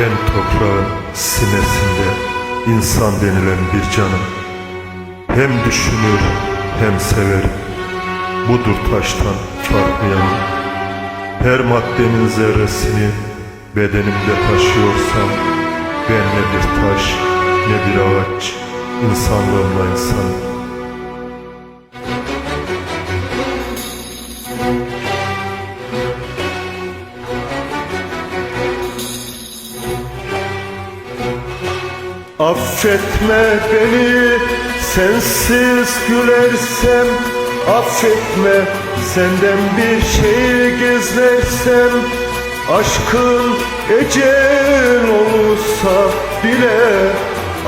Ben toprağın sinesinde insan denilen bir canım. Hem düşünür hem severim. Budur taştan farklı. Her maddenin zerresini bedenimde taşıyorsam ben ne bir taş ne bir ağaç insanlığımla insanım. Affetme beni sensiz gülersem Affetme. Senden bir şey gizlersem Aşkın ecel olursa bile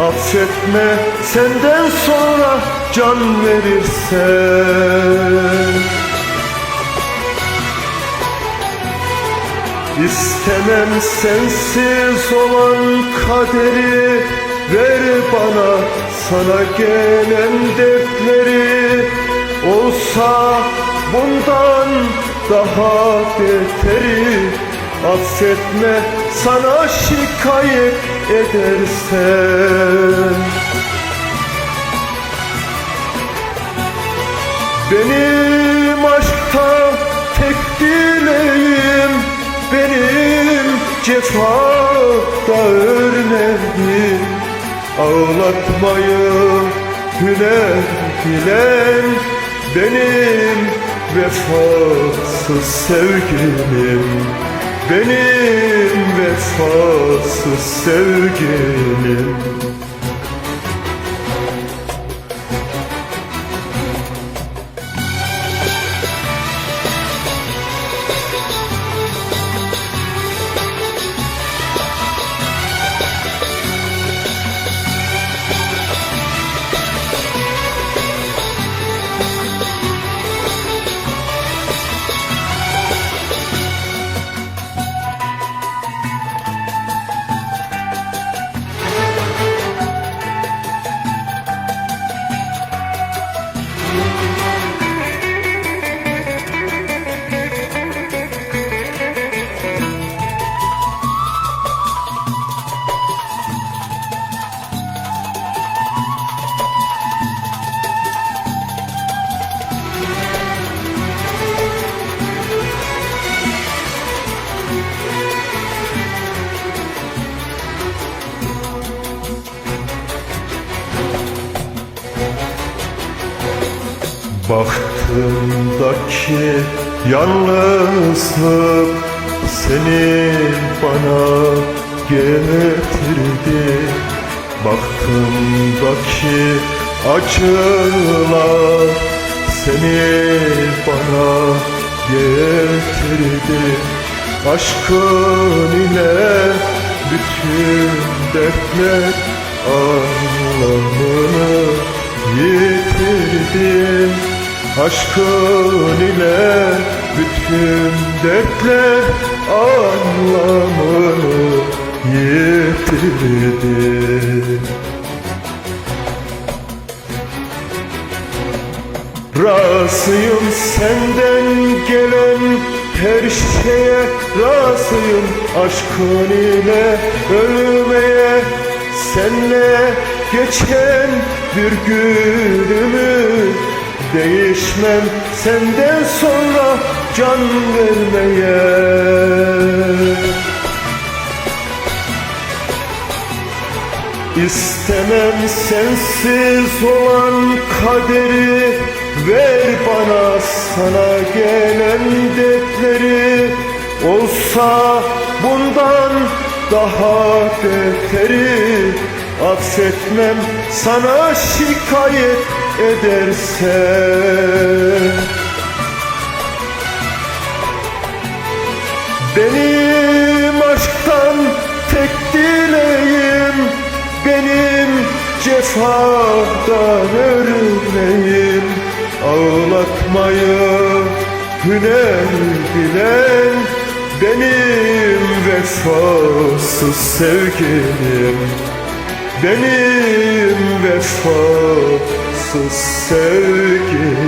Affetme. Senden sonra can verirsen İstemem sensiz olan kaderi Ver bana sana gelen dertleri Olsa bundan daha beteri. Affetme sana şikayet edersen. Benim aşkta tek dileğim Benim cefada örneğim Ağlatmayı hüner bilen Benim vefasız sevgilim Benim vefasız sevgilim Baktığımdaki yalnızlık seni bana getirdi. Baktığımdaki acılar seni bana getirdi. Aşkın ile bütün dertler Aşkın ile bütün dertler anlamını yitirdi. Razıyım senden gelen her şeye razıyım Aşkın ile ölmeye. Senle geçen bir günümü Değişmem senden sonra can vermeye. İstemem sensiz olan kaderi Ver bana sana gelen dertleri. Olsa bundan daha beteri Affetmem sana şikayet edersen Benim aşktan tek dileğim Benim cefadan örneğim. Ağlatmayı hüner bilen Benim vefasız sevgilim Benim vefasız sevgilim